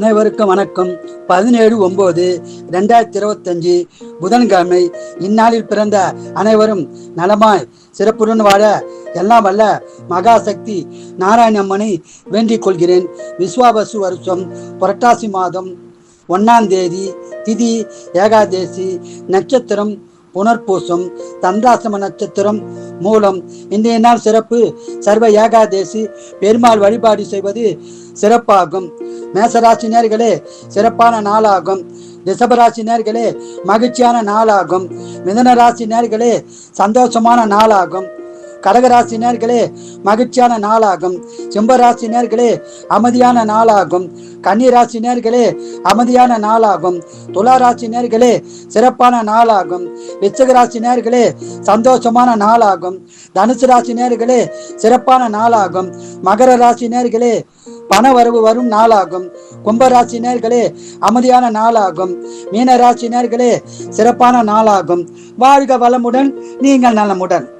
அனைவருக்கும் வணக்கம். பதினேழு ஒன்பது ரெண்டாயிரத்தி இருபத்தஞ்சு புதன்கிழமை. இந்நாளில் பிறந்த அனைவரும் நலமாய் சிறப்புடன் வாழ எல்லாம் வல்ல மகாசக்தி நாராயணம்மனை வேண்டிக் கொள்கிறேன். விஸ்வாபசு வருஷம் புரட்டாசி மாதம் ஒன்னாம் தேதி திதி ஏகாதேசி நட்சத்திரம் புனர்பூசம் தந்தாசம நட்சத்திரம் மூலம் இன்றைய நாள் சிறப்பு. சர்வ ஏகாதேசி பெருமாள் வழிபாடு செய்வது சிறப்பாகும். மேசராசி நேர்களே சிறப்பான நாளாகும். ரிஷபராசி நேர்களே மகிழ்ச்சியான நாளாகும். மிதன ராசி நேர்களே சந்தோஷமான நாளாகும். கடகராசி நேர்களே மகிழ்ச்சியான நாளாகும். சிம்பராசி நேர்களே அமைதியான நாளாகும். கன்னிராசி நேர்களே அமைதியான நாளாகும். துளாராசி நேர்களே சிறப்பான நாளாகும். விச்சகராசி நேர்களே சந்தோஷமான நாளாகும். தனுசு ராசி நேர்களே சிறப்பான நாளாகும். மகர ராசி நேர்களே பண வரவு வரும் நாளாகும். கும்பராசி நேர்களே அமைதியான நாளாகும். மீனராசி நேர்களே சிறப்பான நாளாகும். வாழ்க வளமுடன் நீங்கள் நலமுடன்.